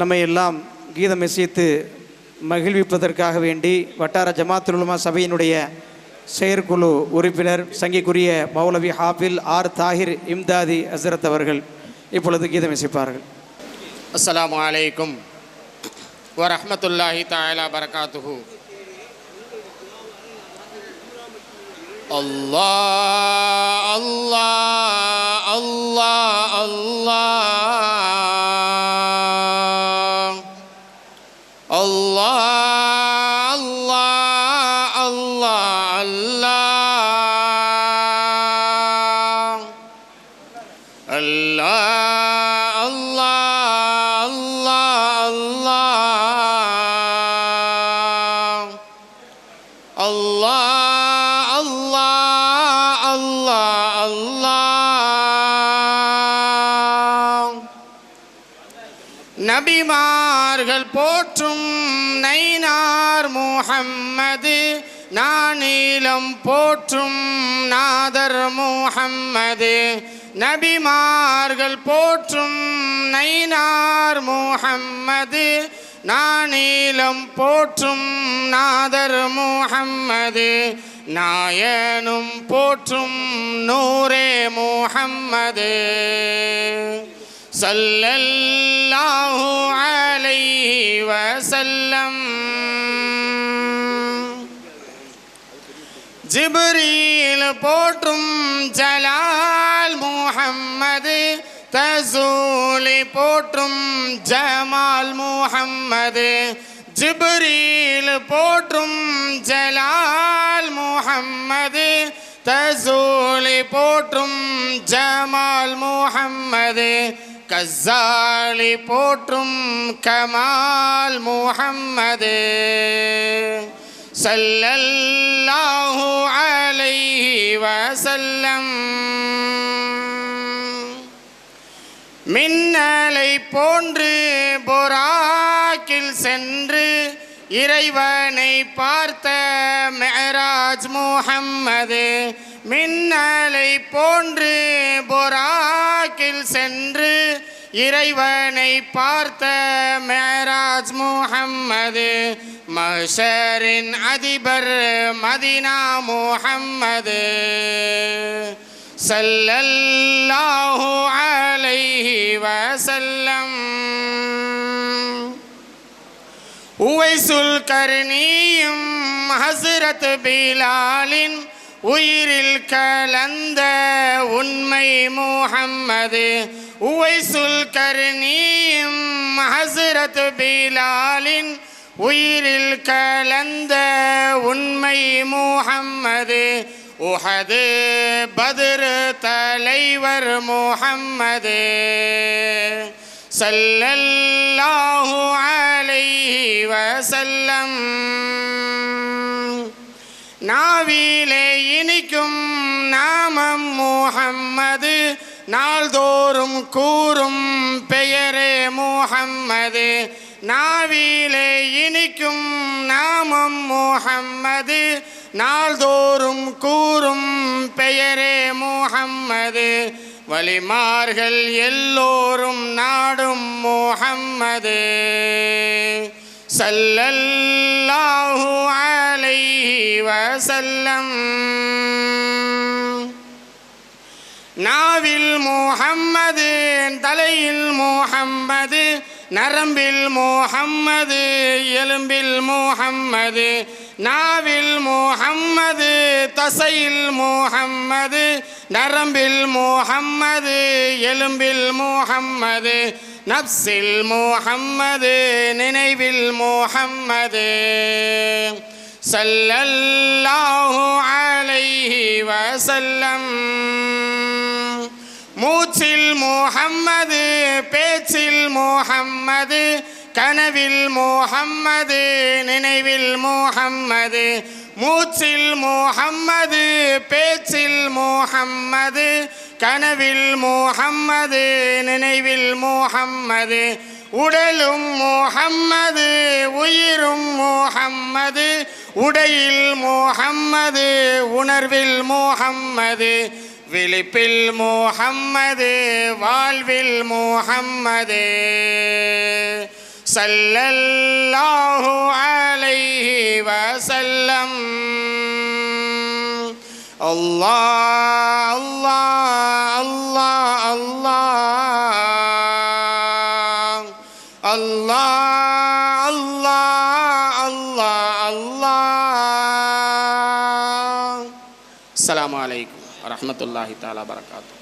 நம்மை எல்லாம் கீதம் இசைத்து மகிழ்விப்பதற்காக வேண்டி வட்டார ஜமாத்துலுமா உலமா சபையினுடைய செயற்குழு உறுப்பினர் சங்கிக்குரிய மௌலவி ஹாஃபில் ஆர் தாஹிர் இம்தாதி ஹசரத் அவர்கள் இப்பொழுது கீதம் இசைப்பார்கள் அஸ்ஸலாமு வலைக்கும் வரமத்துல்லாஹி தாயலா பரகாத்துஹு. அல்லாஹ் அல்லாஹ். அல்லாஹ் அல்லாஹ் அல்லாஹ் அல்லாஹ் அல்லாஹ் அல்லாஹ் அல்லாஹ் அல்லாஹ் நபிமார்கள் போற்றும் நைனார் முஹம்மது நானீலம் போற்றும் நாதர் முஹம்மது. நபிமார்கள் போற்றும் நைனார் முஹம்மது நானீலம் போற்றும் நாதர் முஹம்மது நாயனும் போற்றும் நூரே முஹம்மது. சல்லல்லாஹு அலைஹி வசல்லம் ஜிப்ரீல் போற்றும் ஜலா முஹம்மது தசூலி போற்றும் ஜமால் முஹம்மது ஜிப்ரீல் போற்றும் ஜலால் முஹம்மது தசூலி போற்றும் ஜமால் முஹம்மது கசாலி போற்றும் கமால் முஹம்மது. சல்லல்லாஹு அலைஹி வசல்லம் மின்னலை போன்று பொறாக்கில் சென்று இறைவனை பார்த்த மெஹராஜ் முஹம்மது மின்னலை போன்று பொறாக்கில் சென்று இறைவனை பார்த்த மெஹராஜ் முஹம்மது மஷரின் அதிபர் மதினா முஹம்மது. சல்லல்லாஹு அலைஹி வஸல்லம். உவைசுல் கர்ணியும் ஹசரத் பிலாலின் உயிரில் கலந்த உண்மை முஹம்மது. உவைசுல் கர்ணியும் ஹசரத் பிலாலின் உயிரில் கலந்த உண்மை முஹம்மது. உஹது பதிரு தலைவர் முஹம்மது சல்லல்லாஹு அலைஹி வஸல்லம். நாவிலே இனிக்கும் நாமம் முஹம்மது நாள்தோறும் கூறும் பெயரே முஹம்மது. நாவிலே இனிக்கும் நாமம் முஹம்மது நாள்தோறும் கூறும் பெயரே முகம்மது. வலிமார்கள் எல்லோரும் நாடும் முகம்மது. சல்லல்லாஹு அலைஹி வசல்லம் நாவில் முகம்மது தலையில் முகம்மது நரம்பில் முகம்மது எலும்பில் முகம்மது. நாவில் முஹம்மது தசையில் முஹம்மது நரம்பில் முஹம்மது எலும்பில் முஹம்மது நப்சில் முஹம்மது நினைவில் முஹம்மது. சல்லல்லாஹு அலைஹி வசல்லம் மூச்சில் முஹம்மது பேச்சில் முஹம்மது கனவில் முஹம்மது நினைவில் முஹம்மது. மூச்சில் முஹம்மது பேச்சில் முஹம்மது. கனவில் முஹம்மது நினைவில் முஹம்மது. உடலும் முஹம்மது உயிரும் முஹம்மது. உடையில் முஹம்மது உணர்வில் முஹம்மது. விழிப்பில் முஹம்மது வாழ்வில் முஹம்மது. சல்லல்லாஹு அலைஹி வஸல்லம் அல்லாஹ் அல்லாஹ் அல்லாஹ் அல்லாஹ் அல்லாஹ் அல்லாஹ் அல்லாஹ் அஸ்ஸலாமு அலைக்கும் வரஹ்மத்துல்லாஹி தஆலா பரகாத்துஹு